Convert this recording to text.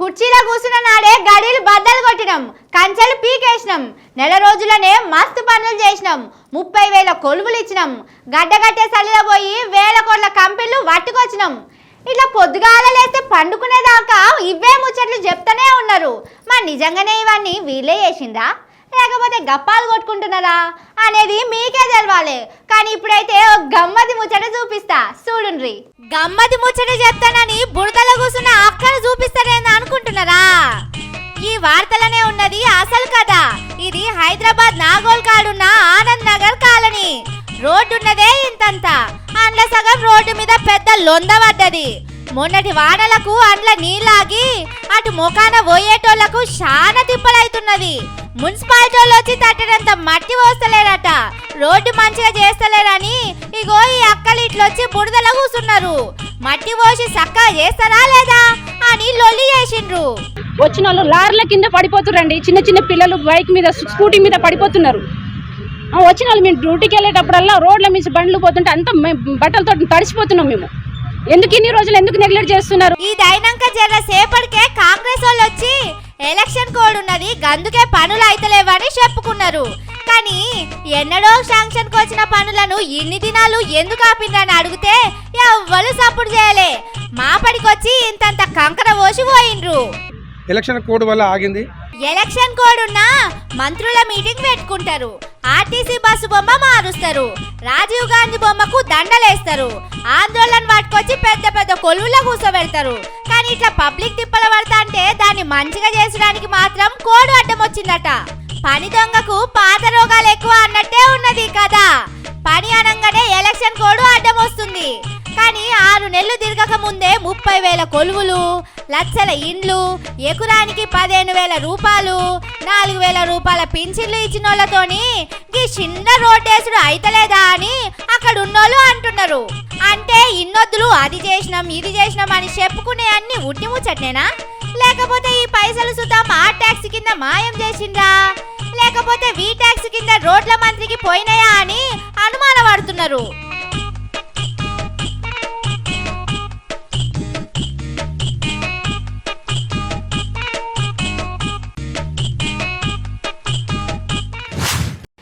కుర్చీలో కూర్చున్న నాడే గడీలు బద్దలు కొట్టినాం కంచెలు పీకేసినాం. నెల రోజులనే మస్తు పనులు చేసినాం ముప్పై వేల కొలువులు ఇచ్చినాం. గడ్డగట్టే చలిలో పోయి వేల కోట్ల కంపెనీలు పట్టుకొచ్చినాం. ఇట్లా పొద్దుగాల లేస్తే పండుకునేదాకా ఇవే ముచ్చట్లు చెప్తానే ఉన్నారు. మరి నిజంగానే ఇవన్నీ వీళ్ళే చేసిందా? లేకపోతే గప్పాలు కొట్టుకుంటున్నారా? అనేది మీకే తెలవాలి. కానీ ఇప్పుడైతే ఓ గమ్మతి ముచ్చట చూపిస్తా. చూడుండ్రి. గమ్మతి ముచ్చట చెప్తానని బుడతలో కూర్చున్న అక్కను చూపిస్తారేంది ఉన్నది అసలు కథ. ఇది హైదరాబాద్ నాగోల్ కాడున్న ఆనంద్ నగర్ కాలనీ. రోడ్డు ఉన్నదే ఇంతంత. అండ్ల సగం రోడ్డు మీద పెద్ద లొంద పడ్డది మొన్నటి వానలకు అండ్ల నీళ్ళాగి అటు మొకాన పోయేటోళ్ళకు చాలా తిప్పలైతున్నది. మున్సిపాలిటీ వాళ్ళు వచ్చి తట్టినంత మట్టి పోస్తలేరట. రోడ్డు మంచిగా చేస్తలేరని ఇగో ఈ అక్కలు ఇట్లొచ్చి బురదలో కూసున్నారు. మట్టి పోసి చక్కగా చేస్తారా లేదా అని లొల్లి చేసిండ్రు. వచ్చిన వాళ్ళు లారీల కింద పడిపోతురండి చిన్న చిన్న పిల్లలు బైక్ మీద స్కూటీ మీద పడిపోతున్నారు. వచ్చిన వాళ్ళు మేము డ్యూటీకి వెళ్ళేటప్పుడల్లా రోడ్ల మీద బండ్లు పోతుంటే అంత బట్టలతో తడిసిపోతున్నాం మేము. ఎందుకు ఇన్ని రోజులు ఎందుకు నెగ్లెక్ట్ చేస్తున్నారు? ఇది అయినాక జర సేపటికే కాంగ్రెస్ వాళ్ళు వచ్చి ఎలక్షన్ కోడ్ ఉన్నది గందుకే పనులు అయితలేవని చెప్పుకున్నారు. కానీ ఎన్నడో శాంక్షన్కి వచ్చిన పనులను ఇన్ని దినాలు ఎందుకు ఆపిండ్రని అడిగితే ఎవ్వరు సపోర్ట్ చేయలే. మా పడికొచ్చి ఇంతంత కంకర పోసి పోయిండ్రు. ఎలక్షన్ కోడ్ వల్ల ఆగింది. ఎలక్షన్ కోడ్ ఉన్న మంత్రుల మీటింగ్ పెట్టుకుంటారు. ఆర్టీసీ బస్సు బొమ్మ మారుస్తారు. రాజీవ్ గాంధీ బొమ్మకు దండలేస్తారు. ఆందోళన పట్టుకొచ్చి పెద్ద పెద్ద కొలువులో కూర్చోబెడతారు కానీ ఇట్లా పబ్లిక్ తిప్పల పడతా అంటే దాన్ని మంచిగా చేసడానికి మాత్రం కోడు అడ్డం వచ్చిందట. పని దొంగకు పాత రోగాలు ఎక్కువ అన్నట్టే ఉన్నది కదా పని అనగానే ఎలక్షన్ కోడ్ అడ్డం వస్తుంది. కానీ ఆరు నెలలు తిరగక ముందే ముప్పై వేల కొలువులు లక్షల ఇండ్లు ఎకురానికి పదిహేను వేల రూపాయలు నాలుగు వేల రూపాయల పింఛన్లు ఇచ్చిన వాళ్ళతోని ఈ చిన్న రోడ్డేసుడు అయితలేదా అని అక్కడ ఉన్నోళ్ళు అంటున్నారు. అంటే ఇన్నొద్దులు అది చేసినాం ఇది చేసినాం అని చెప్పుకునే అన్ని ఉట్టి ముచ్చట్నేనా? లేకపోతే ఈ పైసలు సుతం ఆ ట్యాక్స్ కింద మాయం చేసిందా లేకపోతే వీ ట్యాక్స్ కింద రోడ్ల మంత్రికి పోయినాయా అని అనుమానపడుతున్నారు.